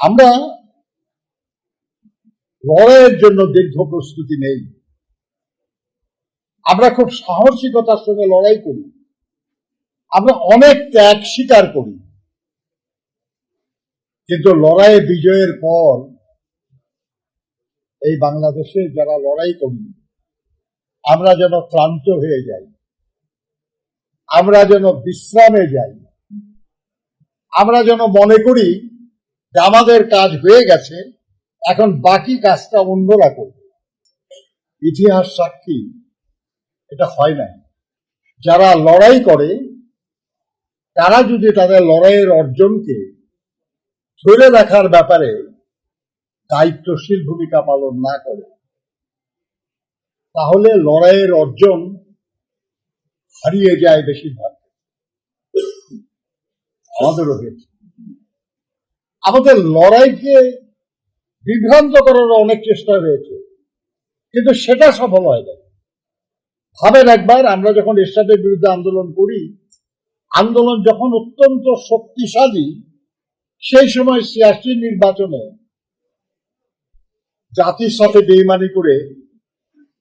আমরা লড়াইয়ের জন্য দীর্ঘ প্রস্তুতি নেই। আমরা খুব সাহসিকতার সঙ্গে লড়াই করি। আমরা অনেক ত্যাগ স্বীকার করি। কিন্তু লড়াইয়ে বিজয়ের পর এই বাংলাদেশে যারা লড়াই করি, আমরা যেন ক্লান্ত হয়ে যাই। আমরা যেন বিশ্রামে যাই। আমরা যেন মনে করি আমাদের কাজ হয়ে গেছে, এখন বাকি কাজটা অন্যরা করবে। ইতিহাস সাক্ষী, এটা হয় না যারা লড়াই করে, তারা যদি তাদের লড়াইয়ের অর্জনকে ধরে রাখার ব্যাপারে দায়িত্বশীল ভূমিকা পালন না করে, তাহলে লড়াইয়ের অর্জন হারিয়ে যায় বেশিরভাগ আমাদেরও হয়েছে। আমাদের লড়াইকে বিভ্রান্ত করার অনেক চেষ্টা রয়েছে। কিন্তু সেটা সফল হয় না ভাবেন একবার, আমরা যখন এরশাদের বিরুদ্ধে আন্দোলন করি, আন্দোলন যখন অত্যন্ত শক্তিশালী, সেই সময় সিয়াসি নির্বাচনে জাতির সাথে বেইমানি করে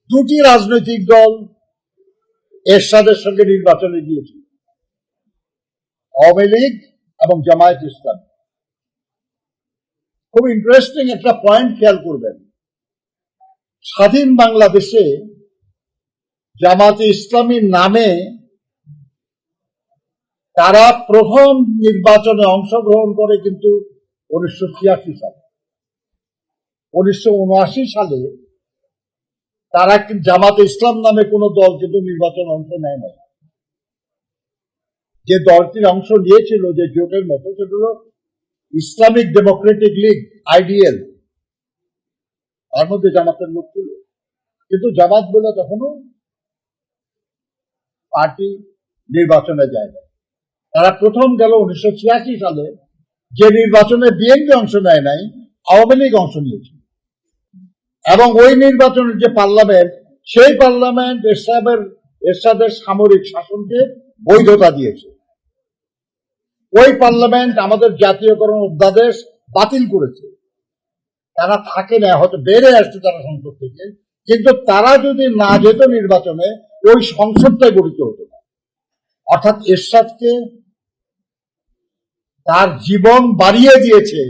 দুটি রাজনৈতিক দল এরশাদের সঙ্গে নির্বাচনে গিয়েছিল। আওয়ামী লীগ এবং জামায়াত ইসলাম। খুব ইন্টারেস্টিং একটা পয়েন্ট খেয়াল করবেন। স্বাধীন বাংলাদেশে জামাতে ইসলামীর নামে তারা প্রথম নির্বাচনে অংশগ্রহণ করে কিন্তু উনিশশো ছিয়াশি সালে। উনিশশো উনআশি সালে তারা জামাতে ইসলাম নামে কোন দল কিন্তু নির্বাচন অংশ নেয় নাই। যে দলটির অংশ নিয়েছিল, যে জোটের মতো সেটা হলো ইসলামিক ডেমোক্রেটিক লীগ, আইডিএল। তার মধ্যে জামাতের লোক ছিল। কিন্তু জামাত বলে কখনো পার্টি নির্বাচনে যায় না। তারা প্রথম গেল উনিশশো ছিয়াশি সালে, যে নির্বাচনে বিএনপি অংশ নেয় নাই, আওয়ামী লীগ অংশ নিয়েছিল। এবং ওই নির্বাচনের যে পার্লামেন্ট, সেই পার্লামেন্ট এরশাদের এরশাদের সামরিক শাসনকে বৈধতা দিয়েছে। ওই পার্লামেন্ট আমাদের জাতীয়করণ অধ্যাদেশ বাতিল করেছে। তারা থাকে না, হয়তো বেড়ে আসছে তারা সংসদ থেকে, কিন্তু তারা যদি না যেত নির্বাচনে, ওই সংসদটাই গঠিত হতো না। অর্থাৎ এরশাদকে তার জীবন বাড়িয়ে দিয়েছে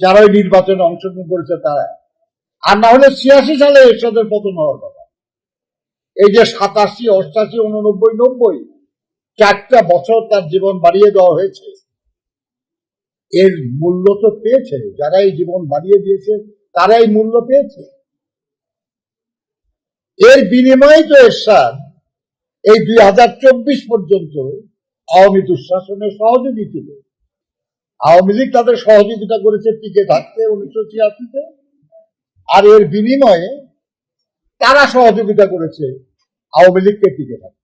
যারা ওই নির্বাচনে অংশগ্রহণ করেছে তারা। আর না হলে ছিয়াশি সালে এরশাদের পতন হওয়ার কথা। এই যে সাতাশি, অষ্টাশি, উননব্বই, নব্বই চারটা বছর তার জীবন বাড়িয়ে দেওয়া হয়েছে। এর মূল্য তো পেয়েছে। যারা এই জীবন বাড়িয়ে দিয়েছে, তারাই মূল্য পেয়েছে। এর বিনিময়ে তো এরশাদ এই দুই হাজার চব্বিশ পর্যন্ত আওয়ামী দুঃশাসনের সহযোগী ছিল। আওয়ামী লীগ তাদের সহযোগিতা করেছে টিকে থাকতে উনিশশো ছিয়াশিতে। আর এর বিনিময়ে তারা সহযোগিতা করেছে আওয়ামী লীগকে টিকে থাকতে।